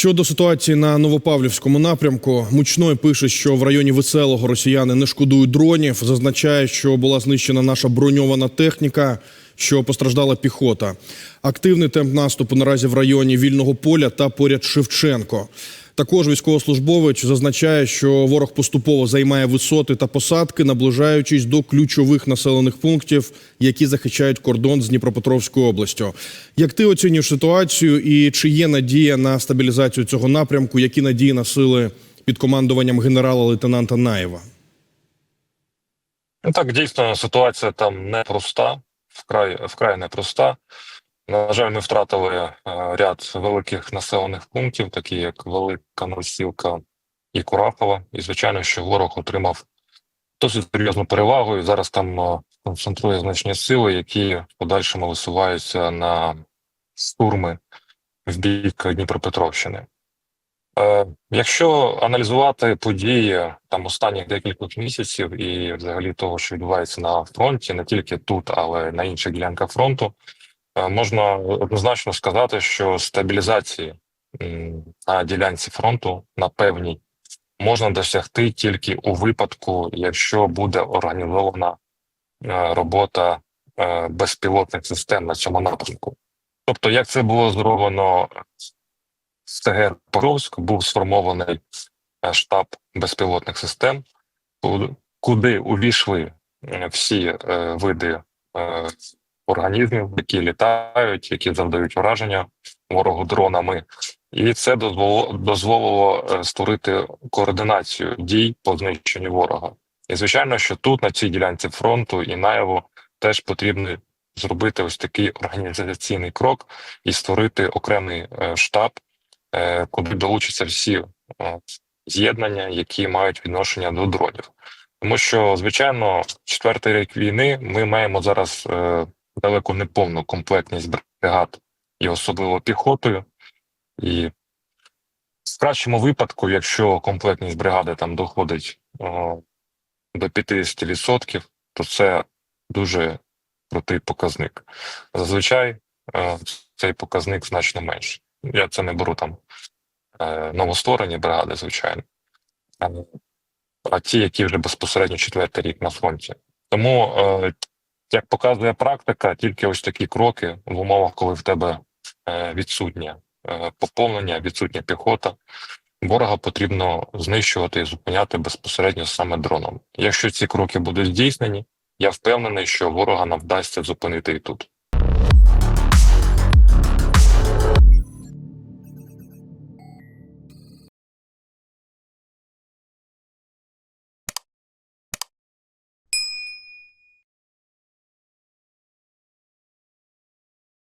Щодо ситуації на Новопавлівському напрямку, Мучной пише, що в районі Веселого росіяни не шкодують дронів. Зазначає, що була знищена наша броньована техніка, що постраждала піхота. Активний темп наступу наразі в районі вільного поля та поряд Шевченко. Також військовослужбовець зазначає, що ворог поступово займає висоти та посадки, наближаючись до ключових населених пунктів, які захищають кордон з Дніпропетровською областю. Як ти оцінюєш ситуацію і чи є надія на стабілізацію цього напрямку? Які надії на сили під командуванням генерала-лейтенанта Наєва? Ну так, дійсно, ситуація там непроста, вкрай, вкрай непроста. На жаль, ми втратили е, ряд великих населених пунктів, такі як Велика Носілка і Курахова. І, звичайно, що ворог отримав досить серйозну перевагу, і зараз там е, концентрує значні сили, які в подальшому висуваються на штурми в бік Дніпропетровщини. Е, Якщо аналізувати події там останніх декількох місяців і взагалі того, що відбувається на фронті, не тільки тут, але й на інших ділянках фронту, е, можна однозначно сказати, що стабілізації на ділянці фронту на певній можна досягти тільки у випадку, якщо буде організована е, робота безпілотних систем на цьому напрямку. Тобто, як це було зроблено в ТГ Покровськ, був сформований е, штаб безпілотних систем, ку- куди увійшли е, всі е, види організмів, які літають, які завдають ураження ворогу дронами, і це дозволило, дозволило створити координацію дій по знищенню ворога. І звичайно, що тут, на цій ділянці фронту і наяву, теж потрібно зробити ось такий організаційний крок і створити окремий штаб, куди долучаться всі е, з'єднання, які мають відношення до дронів. Тому що, звичайно, четвертий рік війни ми маємо зараз е, далеко не повну комплектність бригад і особливо піхотою. І в кращому випадку, якщо комплектність бригади там доходить о, до 50%, то це дуже крутий показник. Зазвичай е, цей показник значно менший. Я це не беру там е, новостворені бригади, звичайно, а, ті, які вже безпосередньо четвертий рік на фронті. Тому, е, як показує практика, тільки ось такі кроки в умовах, коли в тебе е, відсутнє е, поповнення, відсутня піхота, ворога потрібно знищувати і зупиняти безпосередньо саме дроном. Якщо ці кроки будуть здійснені, я впевнений, що ворога нам вдасться зупинити і тут.